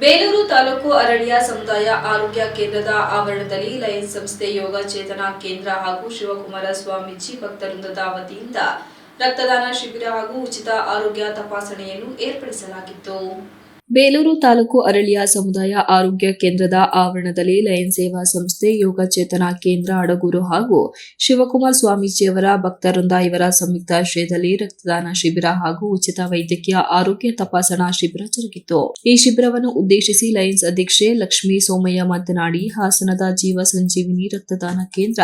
ಬೇಲೂರು ತಾಲೂಕು ಅರಣ್ಯ ಸಮುದಾಯ ಆರೋಗ್ಯ ಕೇಂದ್ರದ ಆವರಣದಲ್ಲಿ ಲಯನ್ಸ್ ಸಂಸ್ಥೆ ಯೋಗ ಚೇತನಾ ಕೇಂದ್ರ ಹಾಗೂ ಶಿವಕುಮಾರ ಸ್ವಾಮೀಜಿ ಭಕ್ತವೃಂದದ ವತಿಯಿಂದ ರಕ್ತದಾನ ಶಿಬಿರ ಹಾಗೂ ಉಚಿತ ಆರೋಗ್ಯ ತಪಾಸಣೆಯನ್ನು ಏರ್ಪಡಿಸಲಾಗಿತ್ತು. ಬೇಲೂರು ತಾಲೂಕು ಅರಳಿಯ ಸಮುದಾಯ ಆರೋಗ್ಯ ಕೇಂದ್ರದ ಆವರಣದಲ್ಲಿ ಲಯನ್ ಸೇವಾ ಸಂಸ್ಥೆ ಯೋಗ ಚೇತನ ಕೇಂದ್ರ ಅಡಗೂರು ಹಾಗೂ ಶಿವಕುಮಾರ್ ಸ್ವಾಮೀಜಿಯವರ ಭಕ್ತವೃಂದ ಇವರ ಸಂಯುಕ್ತ ಆಶ್ರಯದಲ್ಲಿ ರಕ್ತದಾನ ಶಿಬಿರ ಹಾಗೂ ಉಚಿತ ವೈದ್ಯಕೀಯ ಆರೋಗ್ಯ ತಪಾಸಣಾ ಶಿಬಿರ ಜರುಗಿತು. ಈ ಶಿಬಿರವನ್ನು ಉದ್ದೇಶಿಸಿ ಲಯನ್ಸ್ ಅಧ್ಯಕ್ಷೆ ಲಕ್ಷ್ಮೀ ಸೋಮಯ್ಯ ಮಾತನಾಡಿ, ಹಾಸನದ ಜೀವ ಸಂಜೀವಿನಿ ರಕ್ತದಾನ ಕೇಂದ್ರ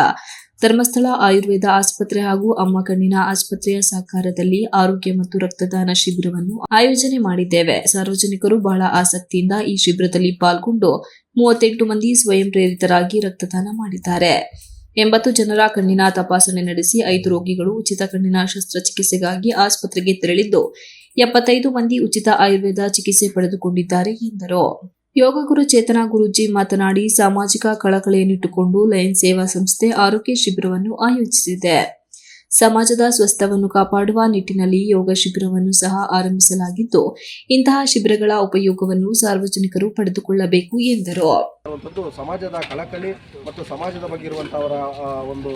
ಧರ್ಮಸ್ಥಳ, ಆಯುರ್ವೇದ ಆಸ್ಪತ್ರೆ ಹಾಗೂ ಅಮ್ಮ ಕಣ್ಣಿನ ಆಸ್ಪತ್ರೆಯ ಸಹಕಾರದಲ್ಲಿ ಆರೋಗ್ಯ ಮತ್ತು ರಕ್ತದಾನ ಶಿಬಿರವನ್ನು ಆಯೋಜನೆ ಮಾಡಿದ್ದೇವೆ. ಸಾರ್ವಜನಿಕರು ಬಹಳ ಆಸಕ್ತಿಯಿಂದ ಈ ಶಿಬಿರದಲ್ಲಿ ಪಾಲ್ಗೊಂಡು ಮೂವತ್ತೆಂಟು ಮಂದಿ ಸ್ವಯಂ ಪ್ರೇರಿತರಾಗಿ ರಕ್ತದಾನ ಮಾಡಿದ್ದಾರೆ. ಎಂಬತ್ತು ಜನರ ಕಣ್ಣಿನ ತಪಾಸಣೆ ನಡೆಸಿ ಐದು ರೋಗಿಗಳು ಉಚಿತ ಕಣ್ಣಿನ ಶಸ್ತ್ರಚಿಕಿತ್ಸೆಗಾಗಿ ಆಸ್ಪತ್ರೆಗೆ ತೆರಳಿದ್ದು, ಎಪ್ಪತ್ತೈದು ಮಂದಿ ಉಚಿತ ಆಯುರ್ವೇದ ಚಿಕಿತ್ಸೆ ಪಡೆದುಕೊಂಡಿದ್ದಾರೆ ಎಂದರು. ಯೋಗ ಗುರು ಚೇತನ ಗುರೂಜಿ ಮಾತನಾಡಿ ಸಾಮಾಜಿಕ ಕಳಕಳಿಯನ್ನಿಟ್ಟುಕೊಂಡು ಲಯನ್ ಸೇವಾ ಸಂಸ್ಥೆ ಆರೋಗ್ಯ ಶಿಬಿರವನ್ನು ಆಯೋಜಿಸಿದೆ. ಸಮಾಜದ ಸ್ವಸ್ಥವನ್ನು ಕಾಪಾಡುವ ನಿಟ್ಟಿನಲ್ಲಿ ಯೋಗ ಶಿಬಿರವನ್ನು ಸಹ ಆರಂಭಿಸಲಾಗಿದ್ದು, ಇಂತಹ ಶಿಬಿರಗಳ ಉಪಯೋಗವನ್ನು ಸಾರ್ವಜನಿಕರು ಪಡೆದುಕೊಳ್ಳಬೇಕು ಎಂದರು. ಸಮಾಜದ ಕಳಕಳಿ ಮತ್ತು ಸಮಾಜದ ಬಗ್ಗೆ ಇರುವಂತಹವರ ಒಂದು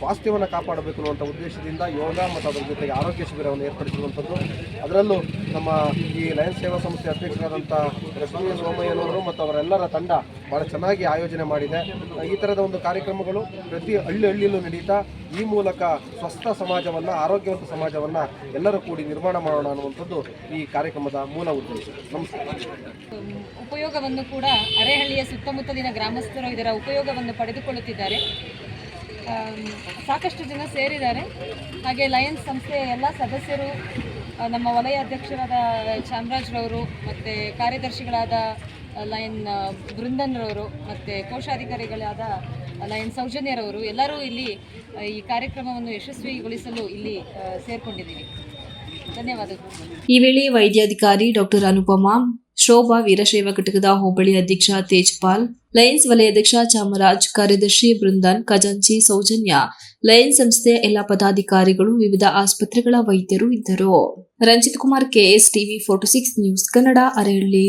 ಸ್ವಾಸ್ಥ್ಯವನ್ನು ಕಾಪಾಡಬೇಕು ಅನ್ನುವಂಥ ಉದ್ದೇಶದಿಂದ ಯೋಗ ಮತ್ತು ಅದರ ಜೊತೆಗೆ ಆರೋಗ್ಯ ಶಿಬಿರವನ್ನು ಏರ್ಪಡಿಸಿರುವಂಥದ್ದು. ಅದರಲ್ಲೂ ನಮ್ಮ ಈ ಲಯನ್ಸ್ ಸೇವಾ ಸಂಸ್ಥೆ ಅಧ್ಯಕ್ಷರಾದಂಥ ಲಕ್ಷ್ಮೀ ಸೋಮಯ್ಯನವರು ಮತ್ತು ಅವರೆಲ್ಲರ ತಂಡ ಭಾಳ ಚೆನ್ನಾಗಿ ಆಯೋಜನೆ ಮಾಡಿದೆ. ಈ ಥರದ ಒಂದು ಕಾರ್ಯಕ್ರಮಗಳು ಪ್ರತಿ ಹಳ್ಳಿ ಹಳ್ಳಿಯಲ್ಲೂ ನಡೀತಾ, ಈ ಮೂಲಕ ಸ್ವಸ್ಥ ಸಮಾಜವನ್ನು, ಆರೋಗ್ಯವಂತ ಸಮಾಜವನ್ನು ಎಲ್ಲರೂ ಕೂಡಿ ನಿರ್ಮಾಣ ಮಾಡೋಣ ಅನ್ನುವಂಥದ್ದು ಈ ಕಾರ್ಯಕ್ರಮದ ಮೂಲ ಉದ್ದೇಶ. ನಮಸ್ಕಾರ. ಉಪಯೋಗವನ್ನು ಕೂಡ ಅರೆಹಳ್ಳಿಯ ಸುತ್ತಮುತ್ತಲಿನ ಗ್ರಾಮಸ್ಥರು ಇದರ ಉಪಯೋಗವನ್ನು ಪಡೆದುಕೊಳ್ಳುತ್ತಿದ್ದಾರೆ. ಸಾಕಷ್ಟು ಜನ ಸೇರಿದ್ದಾರೆ. ಹಾಗೆ ಲಯನ್ಸ್ ಸಂಸ್ಥೆಯ ಎಲ್ಲ ಸದಸ್ಯರು ನಮ್ಮ ವಲಯ ಅಧ್ಯಕ್ಷರಾದ ಚಾಮರಾಜ್ರವರು ಮತ್ತು ಕಾರ್ಯದರ್ಶಿಗಳಾದ ಲಯನ್ ಬೃಂದನ್ರವರು ಮತ್ತು ಕೋಶಾಧಿಕಾರಿಗಳಾದ ಲಯನ್ ಸೌಜನ್ಯರವರು ಎಲ್ಲರೂ ಇಲ್ಲಿ ಈ ಕಾರ್ಯಕ್ರಮವನ್ನು ಯಶಸ್ವಿಗೊಳಿಸಲು ಇಲ್ಲಿ ಸೇರ್ಕೊಂಡಿದ್ದೀವಿ ಧನ್ಯವಾದಗಳು. ಈ ವೇಳೆ ವೈದ್ಯಾಧಿಕಾರಿ ಡಾಕ್ಟರ್ ಅನುಪಮಾ, ಶೋಭಾ ವೀರಶೈವ ಘಟಕದ ಹೋಬಳಿ ಅಧ್ಯಕ್ಷ ತೇಜ್ಪಾಲ್, ಲಯನ್ಸ್ ವಲಯಾಧ್ಯಕ್ಷ ಚಾಮರಾಜ್, ಕಾರ್ಯದರ್ಶಿ ಬೃಂದನ್ ಖಜಾಂಚಿ ಸೌಜನ್ಯ, ಲಯನ್ಸ್ ಸಂಸ್ಥೆಯ ಎಲ್ಲ ಪದಾಧಿಕಾರಿಗಳು, ವಿವಿಧ ಆಸ್ಪತ್ರೆಗಳ ವೈದ್ಯರು ಇದ್ದರು. Ranjith Kumar KS TV forty six news Kannada Arahalli